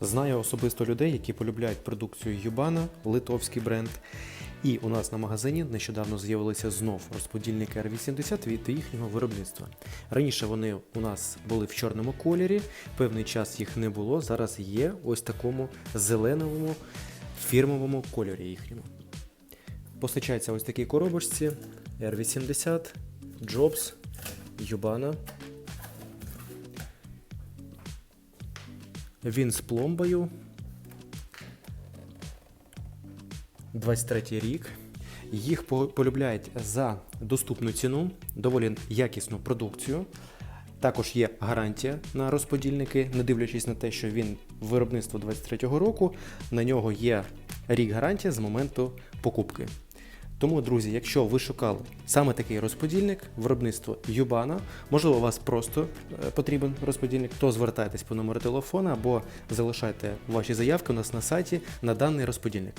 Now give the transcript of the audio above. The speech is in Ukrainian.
Знаю особисто людей, які полюбляють продукцію Юбана, литовський бренд. І у нас на магазині нещодавно з'явилися знов розподільники R80 від їхнього виробництва. Раніше вони у нас були в чорному кольорі, певний час їх не було. Зараз є ось такому зеленому фірмовому кольорі їхньому. Постачається ось такій коробочці R80, Jobs, Юбана. Він з пломбою. 23 рік. Їх полюбляють за доступну ціну, доволі якісну продукцію. Також є гарантія на розподільники, не дивлячись на те, що він виробництво 23-го року, на нього є рік гарантія з моменту покупки. Тому, друзі, якщо ви шукали саме такий розподільник, виробництво Юбана, можливо, у вас просто е, потрібен розподільник, то звертайтесь по номеру телефона або залишайте ваші заявки у нас на сайті на даний розподільник.